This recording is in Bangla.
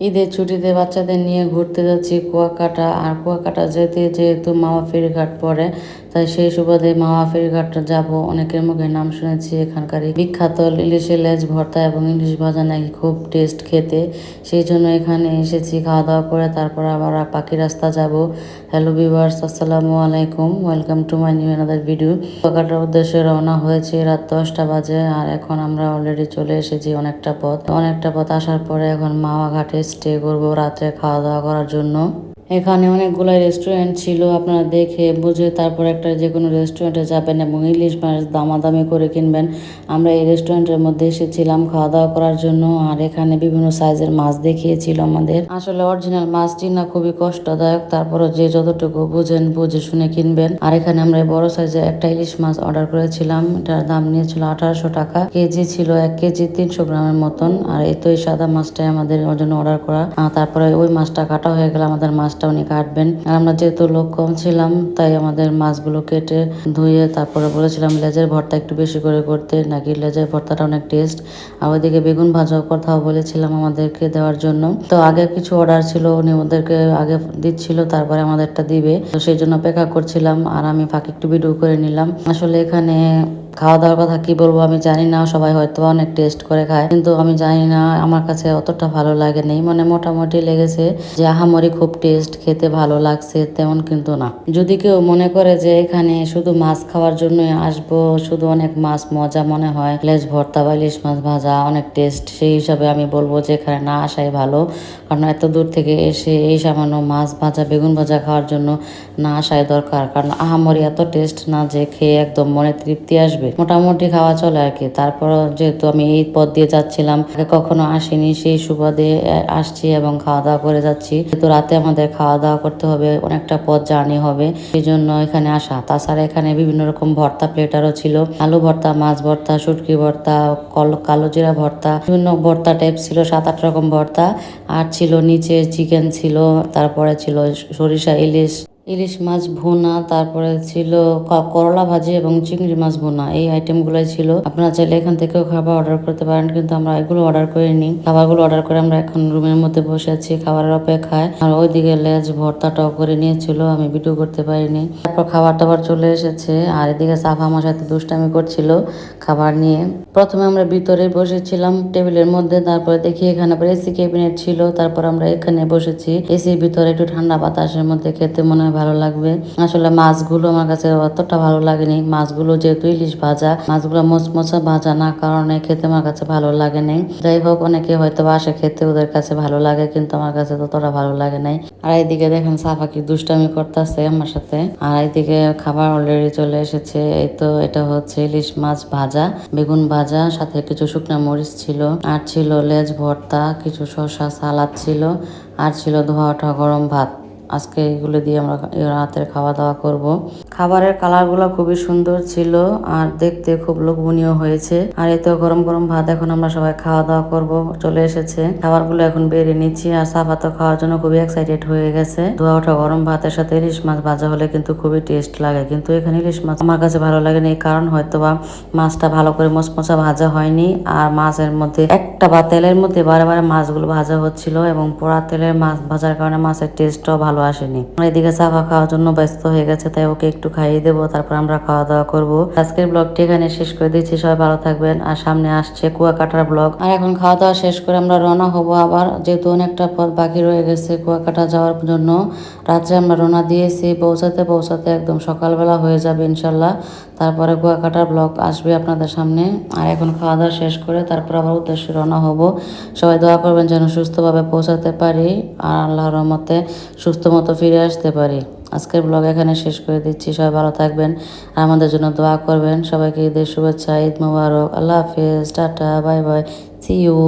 ঈদের ছুটিতে বাচ্চাদের নিয়ে ঘুরতে যাচ্ছি কুয়াকাটা। আর কুয়াকাটা যেতে যেহেতু মামা ফেরিঘাট পড়ে তাই সেই সুবাদে মামা ফেরিঘাটটা যাব। অনেকের মুখে নাম শুনেছি, এখানকার বিখ্যাত ইলিশের লেজ ভর্তা এবং ইলিশ ভাজা নাকি খুব টেস্ট খেতে। সেই জন্য এখানে এসেছি, খাওয়া দাওয়া করে তারপর আবার পাখি রাস্তা যাব। হ্যালো ভিউয়ার্স আসসালামু আলাইকুম। Welcome to my new another video কুয়াকাটার উদ্দেশ্যে রওনা হয়েছে রাত দশটা বাজে আর এখন আমরা অলরেডি চলে এসেছি অনেকটা পথ। অনেকটা পথ আসার পরে এখন মাওয়া ঘাটে স্টে করব রাত্রে খাওয়া দাওয়া করার জন্য। এখানে অনেকগুলো রেস্টুরেন্ট ছিল, আপনারা দেখে বুঝে তারপর একটা যে কোনো রেস্টুরেন্টে যাবেন এবং ইলিশ মাছ দামাদামি করে কিনবেন। আমরা এই রেস্টুরেন্টের মধ্যে এসেছিলাম খাওয়া দাওয়া করার জন্য, আর এখানে বিভিন্ন সাইজের মাছ দেখিয়েছিল আমাদের। আসলে অরিজিনাল মাছ চিনা খুবই কষ্টদায়ক তারপরে যে যতটুকু বুঝেন বুঝে শুনে কিনবেন। আর এখানে আমরা বড় সাইজের একটা ইলিশ মাছ অর্ডার করেছিলাম, এটার দাম নিয়েছিল আঠারোশো টাকা। কেজি ছিল এক কেজি তিনশো গ্রামের মতন, আর এই তো এই সাদা মাছটাই আমাদের জন্য অর্ডার করা। তারপরে ওই মাছটা কাটা হয়ে গেলে আমাদের মাছটা উনি কাটবেন। আর আমরা যেহেতু লোক কম ছিলাম, তাই আমাদের মাছগুলো কেটে ধুয়ে তারপরে বলেছিলাম লেজের ভর্তা একটু বেশি করে করতে, নাকি লেজের ভর্তাটা অনেক টেস্ট। আর ওইদিকে বেগুন ভাজাও কথাও বলেছিলাম আমাদেরকে দেওয়ার জন্য। তো আগে কিছু অর্ডার ছিল, উনি ওদেরকে আগে দিচ্ছিল, তারপরে আমাদেরটা দিবে। তো সেই জন্য অপেক্ষা করছিলাম, আর আমি ফাঁকে একটু ভিডিও করে নিলাম। আসলে এখানে খাওয়া দাওয়ার কথা কি বলব, আমি জানি না, সবাই হয়তো অনেক টেস্ট করে খায়। কিন্তু আমি জানি না, আমার কাছে অতটা ভালো লাগে নেই। মানে মোটামুটি লেগেছে যে আহামরি খুব টেস্ট খেতে ভালো লাগছে, তেমন কিন্তু না। যদি কেউ মনে করে যে এখানে শুধু মাছ খাওয়ার জন্য আসব, শুধু অনেক মাছ মজা মনে হয়, লেজ ভর্তা বা ইলিশ মাছ ভাজা অনেক টেস্ট সেই হিসাবে আমি বলব যে এখানে না আসাই ভালো। কারণ এত দূর থেকে এসে এই সামান্য মাছ ভাজা, বেগুন ভাজা খাওয়ার জন্য না আসাই দরকার। কারণ আহামরি এত টেস্ট না যে খেয়ে একদম মনে তৃপ্তি আসবে। মোটামুটি খাওয়া চলে আর কি। তারপর যেহেতু আমি এই পথ দিয়ে যাচ্ছিলাম কখনো আসিনি, সেই সুবাদে আসছি এবং খাওয়া দাওয়া করে যাচ্ছি। যেহেতু রাতে আমাদের খাওয়া দাওয়া করতে হবে, অনেকটা পথ জার্নি হবে, সেই জন্য এখানে আসা। তাছাড়া এখানে বিভিন্ন রকম ভর্তা প্লেটারও ছিল। আলু ভর্তা, মাছ ভর্তা, শুটকি ভর্তা, কল কালো জিরা ভর্তা, বিভিন্ন ভর্তা টাইপ ছিল সাত আট রকম ভর্তা। আর ছিল নিচে চিকেন ছিল, তারপরে ছিল সরিষা ইলিশ। ইলিশ মাছ, ভুনা, তারপরে ছিল করলা ভাজি এবং চিংড়ি মাছ ভুনা। এই আইটেমগুলোই ছিল। আপনারা চাইলে এখান থেকেও খাবার অর্ডার করতে পারেন, কিন্তু আমরা এগুলো অর্ডার করিনি। খাবারগুলো অর্ডার করে আমরা এখন রুমের মধ্যে বসে আছি, খাবারের অপেক্ষায়। আর ওইদিকে লেজ ভর্তা ভর্তাটাও করে নিয়েছিল, আমি ভিডিও করতে পারিনি। তারপর খাবার টাবার চলে এসেছে, আর এদিকে সাফা আমার সাথে দুষ্টামি করছিল খাবার নিয়ে। প্রথমে আমরা ভিতরে বসেছিলাম টেবিলের মধ্যে, তারপরে দেখি এখানে এসি ক্যাবিনেট ছিল, তারপর আমরা এখানে বসেছি। এসির ভিতরে একটু ঠান্ডা বাতাসের মধ্যে খেতে মনে হয় ভালো লাগবে। আসলে মাছগুলো আমার কাছে অতটা ভালো লাগেনি। মাছগুলো যেহেতু ইলিশ ভাজা, মাছগুলো মচমচা ভাজা না কারণে খেতে আমার কাছে ভালো লাগে নাই যাই হোক, অনেকে হয়তো বাসে খেতে, ওদের কাছে ভালো লাগে, কিন্তু আমার কাছে ততটা ভালো লাগে নাই। আর এইদিকে দেখেন সাফা কি দুষ্টামি করতেছে আমার সাথে। আর এইদিকে খাবার অলরেডি চলে এসেছে। এই তো এটা হচ্ছে ইলিশ মাছ ভাজা, বেগুন ভাজা, সাথে কিছু শুকনো মরিচ ছিল। আর ছিল লেজ ভর্তা, কিছু শসা, সালাদ ছিল। আর ছিল ধোয়া ওঠা গরম ভাত। আজকে এগুলো দিয়ে আমরা রাতের খাওয়া দাওয়া করব। খাবারের কালারগুলো খুবই সুন্দর ছিল আর দেখতে খুব লোভনীয় হয়েছে। আর এতে গরম গরম ভাত এখন আমরা সবাই খাওয়া দাওয়া করব, চলে এসেছে। খাবারগুলো এখন বেড়ে নিচ্ছি আর সাফা তো খাওয়ার জন্য খুবই এক্সাইটেড হয়ে গেছে। ধোয়া ওঠা গরম ভাতের সাথে ইলিশ মাছ ভাজা হলে কিন্তু খুবই টেস্ট লাগে। কিন্তু এখানে ইলিশ মাছ আমার কাছে ভালো লাগে না, এই কারণ হয়তো বা মাছটা ভালো করে মচমচা ভাজা হয়নি। আর মাছের মধ্যে একটা বা তেলের মধ্যে বারে বারে মাছগুলো ভাজা হচ্ছিল এবং পোড়া তেলের মাছ ভাজার কারণে মাছের টেস্টটাও ভালো আসেনি। এদিকে চাপা খাওয়ার জন্য ব্যস্ত হয়ে গেছে, তাই ওকে একটু খাইয়ে দেবো, তারপর আমরা খাওয়া দাওয়া করব। আজকের ব্লগটি এখানে শেষ করে দিচ্ছি, সবাই ভালো থাকবেন। আর সামনে আসছে কুয়াকাটার ব্লগ। আর এখন খাওয়া দাওয়া শেষ করে আমরা রওনা হব আবার, যেহেতু অনেকটা পথ বাকি রয়ে গেছে কুয়াকাটা যাওয়ার জন্য। রাত্রে আমরা রওনা দিয়েছি, পৌঁছাতে পৌঁছাতে একদম সকালবেলা হয়ে যাবে ইনশাল্লাহ। তারপরে কুয়াকাটার ব্লগ আসবে আপনাদের সামনে। আর এখন খাওয়া দাওয়া শেষ করে তারপর আবার উদ্দেশ্যে রওনা হব। সবাই দোয়া করবেন যেন সুস্থভাবে পৌঁছাতে পারি আর আল্লাহর রহমতে সুস্থ মতো ফিরে আসতে পারি। আজকের ব্লগ এখানে শেষ করে দিচ্ছি। সবাই ভালো থাকবেন আর আমাদের জন্য দোয়া করবেন। সবাইকে ঈদের শুভেচ্ছা, ঈদ মুবারক। আল্লাহ হাফিজ, tata, bye bye see you